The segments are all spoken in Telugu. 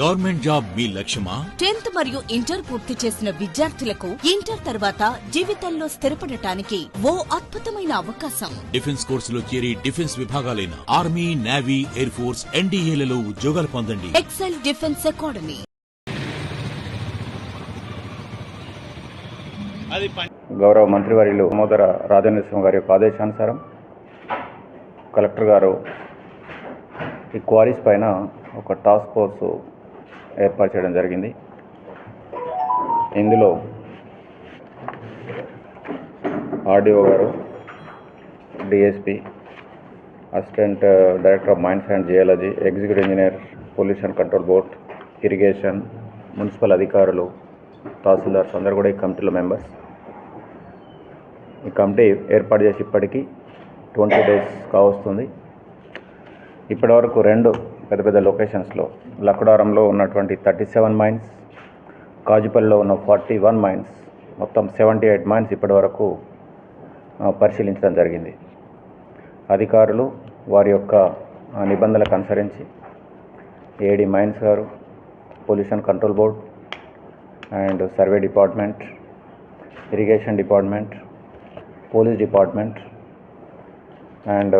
గవర్నమెంట్ జాబ్ మీ లక్ష్యమా? టెన్త్ మరియు ఇంటర్ పూర్తి చేసిన విద్యార్థులకు ఇంటర్ తర్వాత జీవితంలో స్థిరపడటానికి ఓ అద్భుతమైన అవకాశం. డిఫెన్స్ కోర్సులో చేరి డిఫెన్స్ విభాగాలైన ఆర్మీ నేవీ ఎయిర్ ఫోర్స్ ఎన్డీఏలలో ఉద్యోగాలు పొందండి. Excel defence academy. గౌరవ మంత్రివర్యులు దామోదర రాజనరసింహ గారి యొక్క ఆదేశానుసారం కలెక్టర్ గారు ఈ క్వారీస్ పైన ఒక టాస్క్ ఫోర్స్ ఏర్పాటు చేయడం జరిగింది. ఇందులో ఆర్డీఓ గారు DSP assistant director of mines and geology executive engineer pollution control board irrigation municipal అధికారులు తహసీల్దార్స్ అందరు కూడా ఈ కమిటీలో మెంబర్స్. ఈ కమిటీ ఏర్పాటు చేసి ఇప్పటికీ ట్వంటీ డేస్ కావస్తుంది. ఇప్పటివరకు రెండు పెద్ద పెద్ద లొకేషన్స్లో లక్కడారంలో ఉన్నటువంటి థర్టీ సెవెన్ మైన్స్ కాజుపల్లిలో ఉన్న ఫార్టీ వన్ మైన్స్ మొత్తం సెవెంటీ ఎయిట్ మైన్స్ ఇప్పటివరకు పరిశీలించడం జరిగింది. అధికారులు వారి యొక్క నిబంధనలకు అనుసరించి ఏడి మైన్స్ గారు pollution control board and survey department irrigation department police department and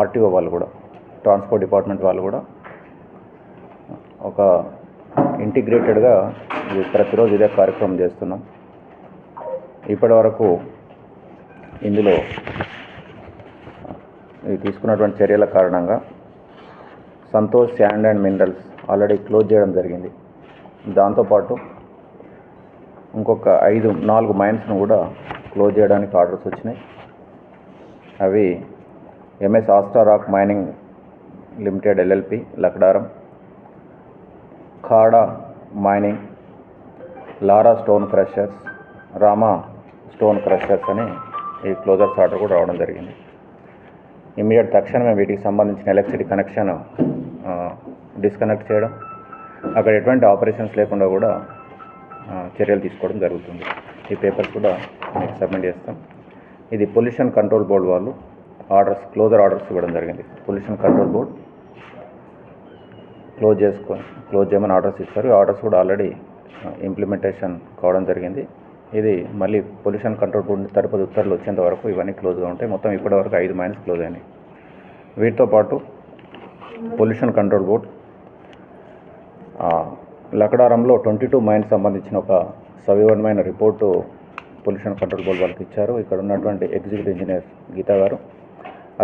RTO వాళ్ళు కూడా. ట్రాన్స్పోర్ట్ డిపార్ట్మెంట్ వాళ్ళు కూడా ఒక ఇంటిగ్రేటెడ్గా ఇది ప్రతిరోజు ఇదే కార్యక్రమం చేస్తున్నాం. ఇప్పటి వరకు ఇందులో ఇది తీసుకున్నటువంటి చర్యల కారణంగా Santosh sand and minerals already close చేయడం జరిగింది. దాంతోపాటు ఇంకొక ఐదు నాలుగు మైన్స్ను కూడా క్లోజ్ చేయడానికి ఆర్డర్స్ వచ్చినాయి. అవి MS Astra rock mining limited LLP Lakdaram Khada mining Lara stone crushers Rama stone crushers అని ఈ క్లోజర్స్ ఆర్డర్ కూడా రావడం జరిగింది. ఇమీడియట్ తక్షణమే వీటికి సంబంధించిన ఎలక్ట్రిసిటీ కనెక్షన్ డిస్కనెక్ట్ చేయడం అక్కడ ఎటువంటి ఆపరేషన్స్ లేకుండా కూడా చర్యలు తీసుకోవడం జరుగుతుంది. ఈ పేపర్స్ కూడా మీకు సబ్మిట్ చేస్తాం. ఇది పొల్యూషన్ కంట్రోల్ బోర్డు వాళ్ళు ఆర్డర్స్ క్లోజర్ ఆర్డర్స్ ఇవ్వడం జరిగింది. పొల్యూషన్ కంట్రోల్ బోర్డ్ క్లోజ్ చేసుకొని క్లోజ్ చేయమని ఆర్డర్స్ ఇస్తారు ఈ ఆర్డర్స్ కూడా ఆల్రెడీ ఇంప్లిమెంటేషన్ కావడం జరిగింది. ఇది మళ్ళీ పొల్యూషన్ కంట్రోల్ బోర్డు తరపుది ఉత్తర్వులు వచ్చేంత వరకు ఇవన్నీ క్లోజ్గా ఉంటాయి. మొత్తం ఇప్పటి వరకు ఐదు మైనస్ క్లోజ్ అయినాయి. వీటితో పాటు పొల్యూషన్ కంట్రోల్ బోర్డ్ లకడారంలో ట్వంటీ టూ మైన్స్ సంబంధించిన ఒక సవివరమైన రిపోర్టు పొల్యూషన్ కంట్రోల్ బోర్డు వాళ్ళకి ఇచ్చారు. ఇక్కడ ఉన్నటువంటి ఎగ్జిక్యూటివ్ ఇంజనీర్ గీతా గారు.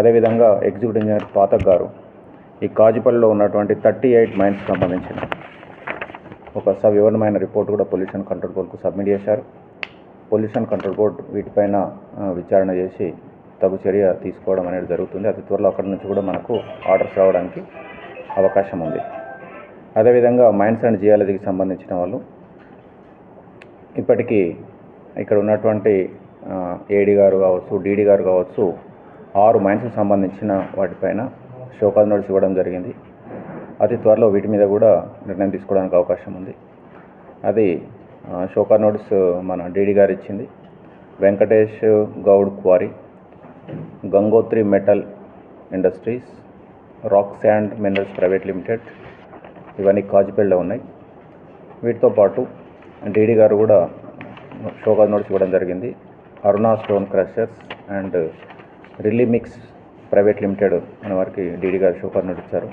అదేవిధంగా ఎగ్జిక్యూటివ్ ఇంజనీర్ పాతక్ గారు ఈ కాజిపల్లిలో ఉన్నటువంటి థర్టీ ఎయిట్ మైన్స్ సంబంధించిన ఒక సవివరమైన రిపోర్ట్ కూడా పొల్యూషన్ కంట్రోల్ బోర్డుకు సబ్మిట్ చేశారు. పొల్యూషన్ కంట్రోల్ బోర్డు వీటిపైన విచారణ చేసి తగు చర్య తీసుకోవడం అనేది జరుగుతుంది. అతి త్వరలో అక్కడి నుంచి కూడా మనకు ఆర్డర్స్ రావడానికి అవకాశం ఉంది. అదేవిధంగా మైన్స్ అండ్ జియాలజీకి సంబంధించిన వాళ్ళు ఇప్పటికీ ఇక్కడ ఉన్నటువంటి ఏడి గారు కావచ్చు డీడీ గారు కావచ్చు ఆరు మైన్స్కి సంబంధించిన వాటిపైన షోకాజ్ నోటీస్ ఇవ్వడం జరిగింది. అతి త్వరలో వీటి మీద కూడా నిర్ణయం తీసుకోవడానికి అవకాశం ఉంది. అది షోకా నోటీస్ మన డీడీ గారు ఇచ్చింది. Venkatesh Goud quarry Gangotri metal industries rock sand minerals private limited ఇవన్నీ కాజిపేడ్లో ఉన్నాయి. వీటితో పాటు డీడీ గారు కూడా షోకాజ్ నోటీస్ ఇవ్వడం జరిగింది. అరుణా స్టోన్ క్రషర్స్ అండ్ రిలీమిక్స్ ప్రైవేట్ లిమిటెడ్ అనే వారికి డీడీ గారు షోకాజ్ నడిచారు ఇచ్చారు.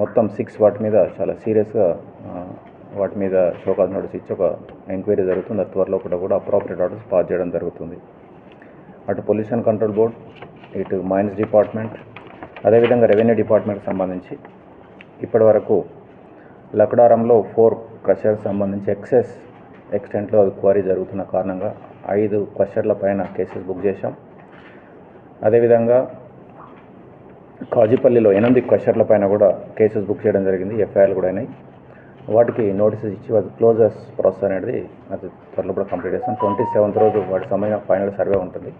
మొత్తం సిక్స్ వాటి మీద చాలా సీరియస్గా వాటి మీద షోకాజ్ నోటీస్ ఇచ్చి ఒక ఎంక్వైరీ జరుగుతుంది. అది త్వరలో కూడా కూడా అప్రాపరేట్ ఆర్డర్స్ పాస్ చేయడం జరుగుతుంది. అటు పొల్యూషన్ కంట్రోల్ బోర్డ్ ఇటు మైన్స్ డిపార్ట్మెంట్ అదేవిధంగా రెవెన్యూ డిపార్ట్మెంట్కి సంబంధించి ఇప్పటి వరకు లక్డారంలో ఫోర్ క్రషర్కి సంబంధించి ఎక్సెస్ ఎక్స్టెంట్లో అది క్వారీ జరుగుతున్న కారణంగా ఐదు క్రషర్ల పైన కేసెస్ బుక్ చేశాం. అదేవిధంగా కాజీపల్లిలో ఎనిమిది క్వశ్చన్ల పైన కూడా కేసెస్ బుక్ చేయడం జరిగింది ఎఫ్ఐఆర్లు కూడా అయినాయి. వాటికి నోటీసెస్ ఇచ్చి వాటి క్లోజర్స్ ప్రాసెస్ అనేది అది త్వరలో కూడా కంప్లీట్ చేస్తాం. ట్వంటీ సెవెంత్ రోజు వాటి సంబంధించిన ఫైనల్ సర్వే ఉంటుంది.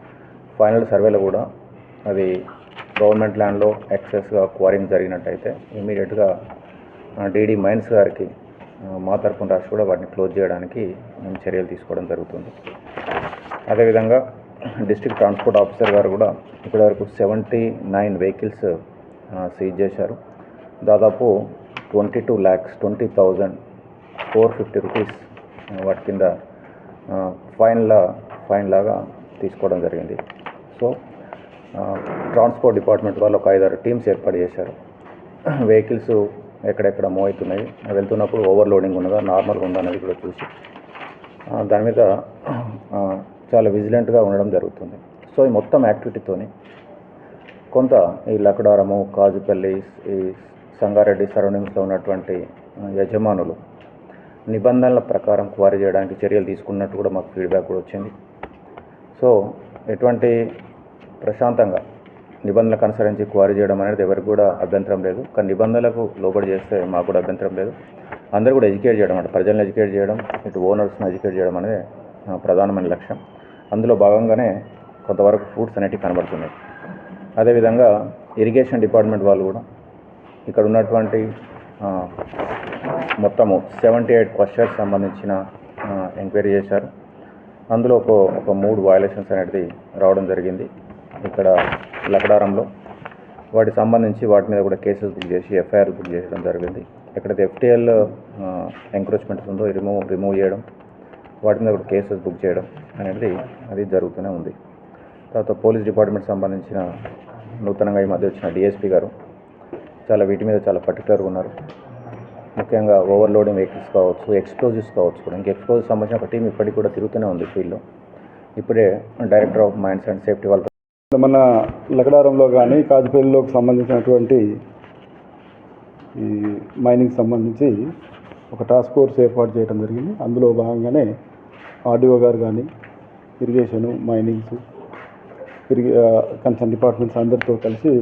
ఫైనల్ సర్వేలో కూడా అది గవర్నమెంట్ ల్యాండ్లో ఎక్సెస్గా క్వారింగ్ జరిగినట్టయితే ఇమీడియట్గా డీడీ మైన్స్ గారికి మా తరపున రాసి కూడా వాటిని క్లోజ్ చేయడానికి మేము చర్యలు తీసుకోవడం జరుగుతుంది. అదేవిధంగా డిస్ట్రిక్ట్ ట్రాన్స్పోర్ట్ ఆఫీసర్ గారు కూడా ఇప్పటివరకు సెవెంటీ నైన్ వెహికల్స్ సీజ్ చేశారు. దాదాపు twenty two lakhs twenty thousand four fifty rupees వాటి కింద ఫైన్లా ఫైన్ లాగా తీసుకోవడం జరిగింది. సో ట్రాన్స్పోర్ట్ డిపార్ట్మెంట్ వాళ్ళు ఒక ఐదారు టీమ్స్ ఏర్పాటు చేశారు. వెహికల్స్ ఎక్కడెక్కడ మూవ్ అవుతున్నాయి వెళ్తున్నప్పుడు ఓవర్లోడింగ్ ఉన్నదా నార్మల్గా ఉందా అనేది కూడా చూసి దాని మీద చాలా విజిలెంట్గా ఉండడం జరుగుతుంది. సో ఈ మొత్తం యాక్టివిటీతోని కొంత ఈ లకడారము కాజుపల్లి ఈ సంగారెడ్డి సరౌండింగ్స్లో ఉన్నటువంటి యజమానులు నిబంధనల ప్రకారం క్వారీ చేయడానికి చర్యలు తీసుకున్నట్టు కూడా మాకు ఫీడ్బ్యాక్ కూడా వచ్చింది. సో ఎటువంటి ప్రశాంతంగా నిబంధనలకు అనుసరించి క్వారీ చేయడం అనేది ఎవరికి కూడా అభ్యంతరం లేదు. కానీ నిబంధనలకు లోబడి చేస్తే మాకు కూడా అభ్యంతరం లేదు. అందరూ కూడా ఎడ్యుకేట్ చేయడం అంటే ప్రజలను ఎడ్యుకేట్ చేయడం ఇటు ఓనర్స్ని ఎడ్యుకేట్ చేయడం అనేది ప్రధానమైన లక్ష్యం. అందులో భాగంగానే కొంతవరకు ఫ్రూట్స్ అనేటివి కనబడుతున్నాయి. అదేవిధంగా ఇరిగేషన్ డిపార్ట్మెంట్ వాళ్ళు కూడా ఇక్కడ ఉన్నటువంటి మొత్తము సెవెంటీ ఎయిట్ క్వశ్చన్స్ సంబంధించిన ఎంక్వైరీ చేశారు. అందులో ఒక ఒక మూడు వయలేషన్స్ అనేది రావడం జరిగింది. ఇక్కడ లకడారంలో వాటికి సంబంధించి వాటి మీద కూడా కేసెస్ బుక్ చేసి ఎఫ్ఐఆర్ బుక్ చేయడం జరిగింది. ఎక్కడైతే ఎఫ్టీఎల్ ఎంక్రోచ్మెంట్స్ ఉందో రిమూవ్ రిమూవ్ చేయడం వాటి మీద కూడా కేసెస్ బుక్ చేయడం అనేది అది జరుగుతూనే ఉంది. తర్వాత పోలీస్ డిపార్ట్మెంట్ సంబంధించిన నూతనంగా ఈ మధ్య వచ్చిన డిఎస్పీ గారు చాలా వీటి మీద చాలా పర్టికులర్గా ఉన్నారు. ముఖ్యంగా ఓవర్లోడింగ్ వెహికల్స్ కావచ్చు ఎక్స్ప్లోజివ్స్ కావచ్చు కూడా. ఇంకా ఎక్స్ప్లోజివ్ సంబంధించిన ఒక టీం ఇప్పటికి కూడా తిరుగుతూనే ఉంది ఫీల్డ్లో ఇప్పుడే director of mines and safety వాళ్ళు మన లకడారంలో కానీ కాజుపల్లిలోకి సంబంధించినటువంటి ఈ మైనింగ్ సంబంధించి ఒక టాస్క్ ఫోర్స్ ఏర్పాటు చేయడం జరిగింది. అందులో భాగంగానే ఆర్డీఓ గారు కానీ ఇరిగేషను మైనింగ్స్ ఇరిగే కన్సర్న్ డిపార్ట్మెంట్స్ అందరితో కలిసి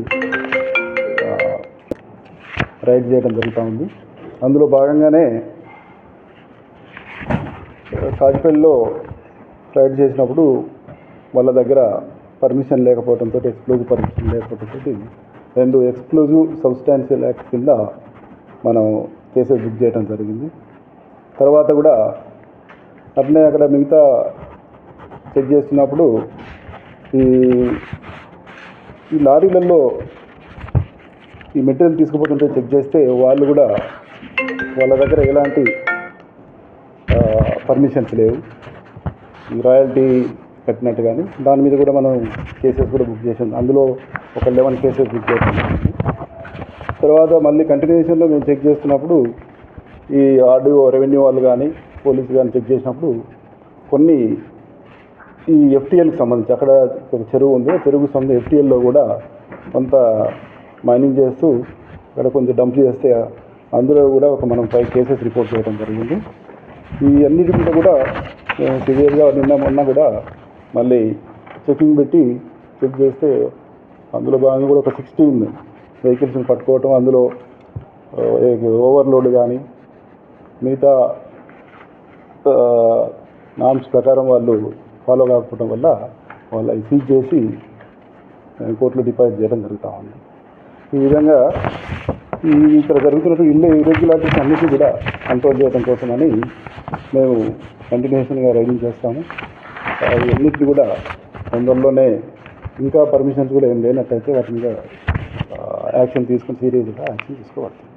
రైడ్ చేయడం జరుగుతూ ఉంది. అందులో భాగంగానే కాజుపల్లిలో రైడ్ చేసినప్పుడు వాళ్ళ దగ్గర పర్మిషన్ లేకపోవడంతో ఎక్స్ప్లోజివ్ పర్మిషన్ లేకపోవడంతో రెండు ఎక్స్ప్లోజివ్ సబ్స్టాన్షియల్ యాక్ట్ కింద మనం కేసెస్ బుక్ చేయడం జరిగింది. తర్వాత కూడా అట్లనే అక్కడ మిగతా చెక్ చేస్తున్నప్పుడు ఈ ఈ లారీలలో ఈ మెటీరియల్ తీసుకుపోతుంటే చెక్ చేస్తే వాళ్ళు కూడా వాళ్ళ దగ్గర ఎలాంటి పర్మిషన్స్ లేవు. ఈ రాయల్టీ కట్టినట్టు కానీ దాని మీద కూడా మనం కేసెస్ కూడా బుక్ చేసాం. అందులో ఒక లెవెన్ కేసెస్ బుక్ చేసాం. తర్వాత మళ్ళీ కంటిన్యూషన్లో మేము చెక్ చేస్తున్నప్పుడు ఈ ఆర్డీఓ రెవెన్యూ వాళ్ళు కానీ పోలీసు కానీ చెక్ చేసినప్పుడు కొన్ని ఈ ఎఫ్టీఎల్కి సంబంధించి అక్కడ ఒక చెరువు ఉంది. చెరువుకి చెరువుకు సంబంధించి ఎఫ్టీఎల్లో కూడా కొంత మైనింగ్ చేస్తూ అక్కడ కొంచెం డంప్ చేస్తే అందులో కూడా ఒక మనం ఫైవ్ కేసెస్ రిపోర్ట్ చేయడం జరిగింది. ఈ అన్నిటి మీద కూడా సివియర్గా నిన్న మొన్న కూడా మళ్ళీ చెకింగ్ పెట్టి చెక్ చేస్తే అందులో భాగంగా కూడా ఒక సిక్స్టీన్ వెహికల్స్ని పట్టుకోవటం అందులో ఓవర్లోడ్ కానీ మిగతా నామ్స్ ప్రకారం వాళ్ళు ఫాలో కాకపోవడం వల్ల వాళ్ళు అవి సీజ్ చేసి కోర్టులో డిపాజిట్ చేయడం జరుగుతూ ఉంది. ఈ విధంగా ఈ ఇక్కడ జరుగుతున్నట్టు ఇల్లు ఇర్రెగ్యులారిటీస్ అన్నిటి కూడా కంట్రోల్ చేయడం కోసమని మేము కంటిన్యూషన్గా రైడింగ్ చేస్తాము. అన్నింటిని కూడా తొందరలోనే ఇంకా పర్మిషన్స్ కూడా ఏం లేనట్టయితే వాటి మీద యాక్షన్ తీసుకుని సీరియస్గా యాక్షన్ తీసుకోబడుతుంది.